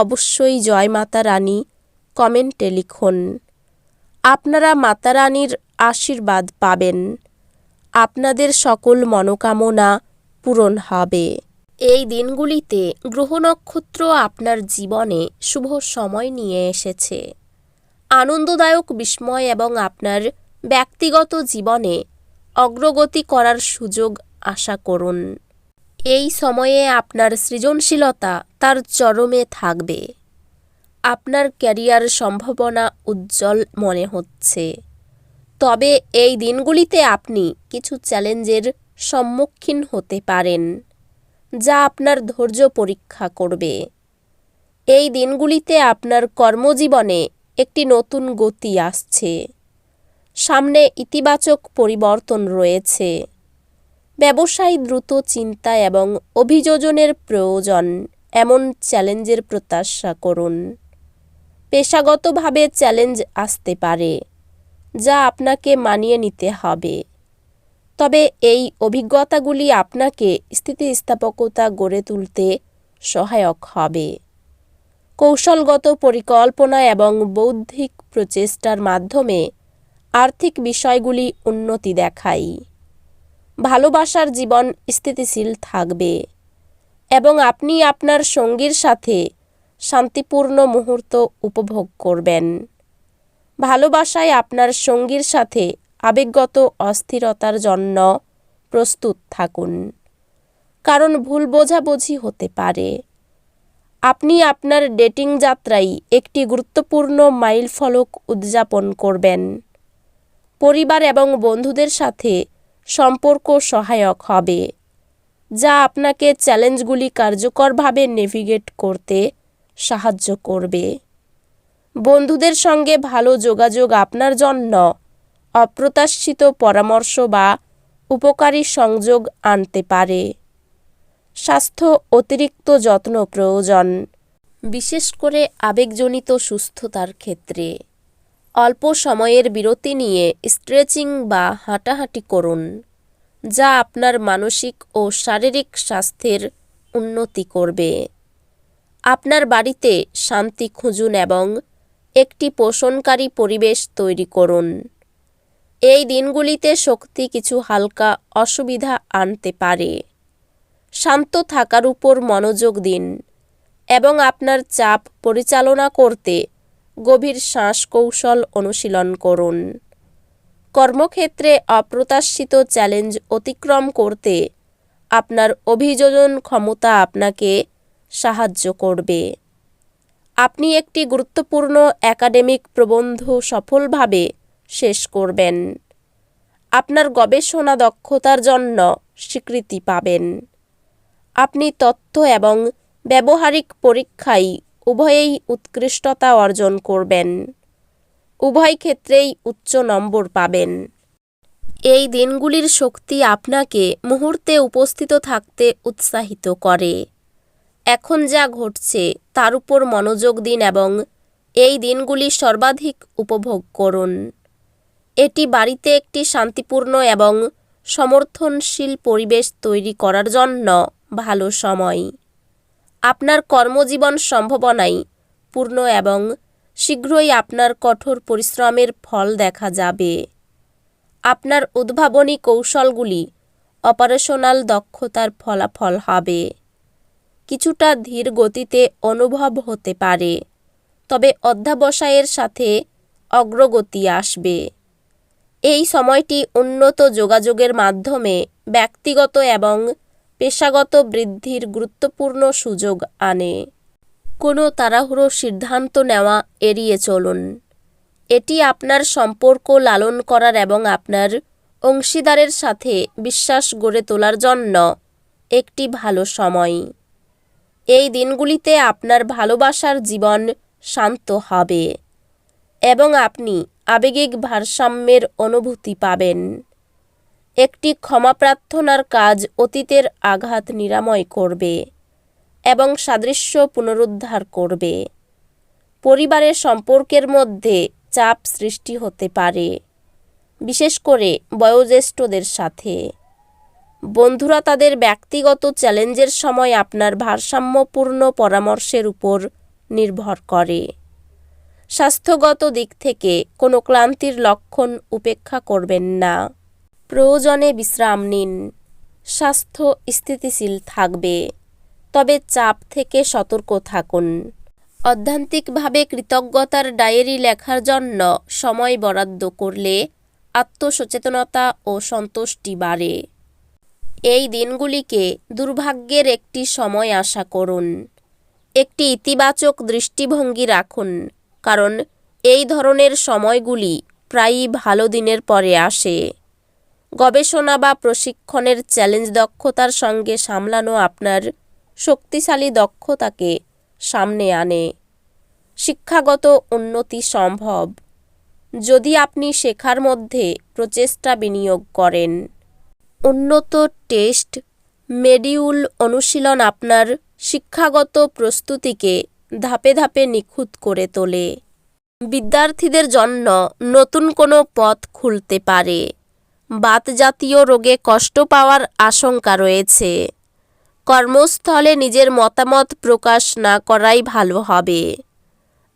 অবশ্যই জয় মাতা রানী, কমেন্টে লিখুন। আপনারা মাতা রানীর আশীর্বাদ পাবেন। আপনাদের সকল মনোকামনা পূরণ হবে। এই দিনগুলিতে গ্রহ নক্ষত্র আপনার জীবনে শুভ সময় নিয়ে এসেছে। আনন্দদায়ক বিস্ময় এবং আপনার ব্যক্তিগত জীবনে অগ্রগতি করার সুযোগ আশা করুন। এই সময়ে আপনার সৃজনশীলতা তার চরমে থাকবে। আপনার ক্যারিয়ার সম্ভাবনা উজ্জ্বল মনে হচ্ছে। তবে এই দিনগুলিতে আপনি কিছু চ্যালেঞ্জের সম্মুখীন হতে পারেন, যা আপনার ধৈর্য পরীক্ষা করবে। এই দিনগুলিতে আপনার কর্মজীবনে একটি নতুন গতি আসছে। সামনে ইতিবাচক পরিবর্তন রয়েছে। ব্যবসায় দ্রুত চিন্তা এবং অভিযোজনের প্রয়োজন, এমন চ্যালেঞ্জের প্রত্যাশা করুন। পেশাগতভাবে চ্যালেঞ্জ আসতে পারে, যা আপনাকে মানিয়ে নিতে হবে। তবে এই অভিজ্ঞতাগুলি আপনাকে স্থিতিস্থাপকতা গড়ে তুলতে সহায়ক হবে। কৌশলগত পরিকল্পনা এবং বৌদ্ধিক প্রচেষ্টার মাধ্যমে আর্থিক বিষয়গুলি উন্নতি দেখায়। ভালোবাসার জীবন স্থিতিশীল থাকবে এবং আপনি আপনার সঙ্গীর সাথে শান্তিপূর্ণ মুহূর্ত উপভোগ করবেন। ভালোবাসায় আপনার সঙ্গীর সাথে আবেগগত অস্থিরতার জন্য প্রস্তুত থাকুন, কারণ ভুল বোঝাবুঝি হতে পারে। আপনি আপনার ডেটিং যাত্রায় একটি গুরুত্বপূর্ণ মাইলফলক উদযাপন করবেন। পরিবার এবং বন্ধুদের সাথে সম্পর্ক সহায়ক হবে, যা আপনাকে চ্যালেঞ্জগুলি কার্যকরভাবে নেভিগেট করতে সাহায্য করবে। বন্ধুদের সঙ্গে ভালো যোগাযোগ আপনার জন্য অপ্রত্যাশিত পরামর্শ বা উপকারী সংযোগ আনতে পারে। স্বাস্থ্য অতিরিক্ত যত্ন প্রয়োজন, বিশেষ করে আবেগজনিত সুস্থতার ক্ষেত্রে। অল্প সময়ের বিরতি নিয়ে স্ট্রেচিং বা হাঁটাহাঁটি করুন, যা আপনার মানসিক ও শারীরিক স্বাস্থ্যের উন্নতি করবে। আপনার বাড়িতে শান্তি খুঁজুন এবং একটি পোষণকারী পরিবেশ তৈরি করুন। এই দিনগুলিতে শক্তি কিছু হালকা অসুবিধা আনতে পারে। শান্ত থাকার উপর মনোযোগ দিন এবং আপনার চাপ পরিচালনা করতে গভীর শ্বাস কৌশল অনুশীলন করুন। কর্মক্ষেত্রে অপ্রত্যাশিত চ্যালেঞ্জ অতিক্রম করতে আপনার অভিযোজন ক্ষমতা আপনাকে সাহায্য করবে। আপনি একটি গুরুত্বপূর্ণ একাডেমিক প্রবন্ধ সফলভাবে শেষ করবেন। আপনার গবেষণা দক্ষতার জন্য স্বীকৃতি পাবেন। আপনি তথ্য এবং ব্যবহারিক পরীক্ষায় উভয়েই উৎকৃষ্টতা অর্জন করবেন। উভয় ক্ষেত্রেই উচ্চ নম্বর পাবেন। এই দিনগুলির শক্তি আপনাকে মুহূর্তে উপস্থিত থাকতে উৎসাহিত করে। এখন যা ঘটছে তার উপর মনোযোগ দিন এবং এই দিনগুলি সর্বাধিক উপভোগ করুন। এটি বাড়িতে একটি শান্তিপূর্ণ এবং সমর্থনশীল পরিবেশ তৈরি করার জন্য ভালো সময়। আপনার কর্মজীবন সম্ভাবনাই পূর্ণ এবং শীঘ্রই আপনার কঠোর পরিশ্রমের ফল দেখা যাবে। আপনার উদ্ভাবনী কৌশলগুলি অপারেশনাল দক্ষতার ফলাফল হবে। কিছুটা ধীর গতিতে অনুভব হতে পারে, তবে অধ্যাবসায়ের সাথে অগ্রগতি আসবে। এই সময়টি উন্নত যোগাযোগের মাধ্যমে ব্যক্তিগত এবং পেশাগত বৃদ্ধির গুরুত্বপূর্ণ সুযোগ আনে। কোনো তাড়াহুড়ো সিদ্ধান্ত নেওয়া এড়িয়ে চলুন। এটি আপনার সম্পর্ক লালন করার এবং আপনার অংশীদারের সাথে বিশ্বাস গড়ে তোলার জন্য একটি ভালো সময়। এই দিনগুলিতে আপনার ভালোবাসার জীবন শান্ত হবে এবং আপনি আবেগিক ভারসাম্যের অনুভূতি পাবেন। একটি ক্ষমা প্রার্থনার কাজ অতীতের আঘাত নিরাময় করবে এবং সাদৃশ্য পুনরুদ্ধার করবে। পরিবারের সম্পর্কের মধ্যে চাপ সৃষ্টি হতে পারে, বিশেষ করে বয়োজ্যেষ্ঠদের সাথে। বন্ধুরা, তাদের ব্যক্তিগত চ্যালেঞ্জের সময় আপনার ভারসাম্যপূর্ণ পরামর্শের উপর নির্ভর করে। স্বাস্থ্যগত দিক থেকে কোনো ক্লান্তির লক্ষণ উপেক্ষা করবেন না। প্রয়োজনে বিশ্রাম নিন। স্বাস্থ্য স্থিতিশীল থাকবে। তবে চাপ থেকে সতর্ক থাকুন। অধ্যান্তিকভাবে কৃতজ্ঞতার ডায়েরি লেখার জন্য সময় বরাদ্দ করলে আত্মসচেতনতা ও সন্তুষ্টি বাড়ে। এই দিনগুলিকে দুর্ভাগ্যের একটি সময় আশা করুন। একটি ইতিবাচক দৃষ্টিভঙ্গি রাখুন, কারণ এই ধরনের সময়গুলি প্রায়ই ভালো দিনের পরে আসে। গবেষণা বা প্রশিক্ষণের চ্যালেঞ্জ দক্ষতার সঙ্গে সামলানো আপনার শক্তিশালী দক্ষতাকে সামনে আনে। শিক্ষাগত উন্নতি সম্ভব। যদি আপনি শেখার মধ্যে প্রচেষ্টা বিনিয়োগ করেন, উন্নত টেস্ট, মেডিউল অনুশীলন আপনার শিক্ষাগত প্রস্তুতিকে ধাপে ধাপে নিখুঁত করে তোলে। বিদ্যার্থীদের জন্য নতুন কোনো পথ খুলতে পারে। বাতজাতীয় রোগে কষ্ট পাওয়ার আশঙ্কা রয়েছে। কর্মস্থলে নিজের মতামত প্রকাশ না করাই ভালো হবে।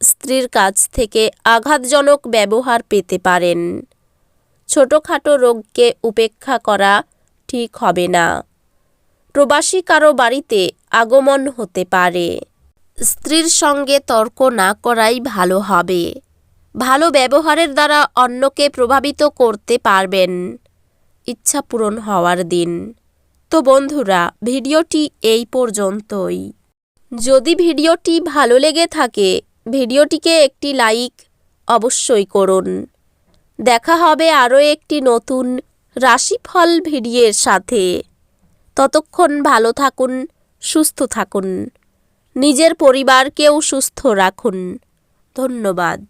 স্ত্রীর কাছ থেকে আঘাতজনক ব্যবহার পেতে পারেন। ছোটোখাটো রোগকে উপেক্ষা করা ঠিক হবে না। প্রবাসী কারও বাড়িতে আগমন হতে পারে। স্ত্রীর সঙ্গে তর্ক না করাই ভালো হবে। ভালো ব্যবহারের দ্বারা অন্যকে প্রভাবিত করতে পারবেন। ইচ্ছা পূরণ হওয়ার দিন। তো বন্ধুরা, ভিডিওটি এই পর্যন্তই। যদি ভিডিওটি ভালো লেগে থাকে, ভিডিওটিকে একটি লাইক অবশ্যই করুন। দেখা হবে আরও একটি নতুন রাশিফল ভিডিওর সাথে। ততক্ষণ ভালো থাকুন, সুস্থ থাকুন। নিজের পরিবারকেও সুস্থ রাখুন। ধন্যবাদ।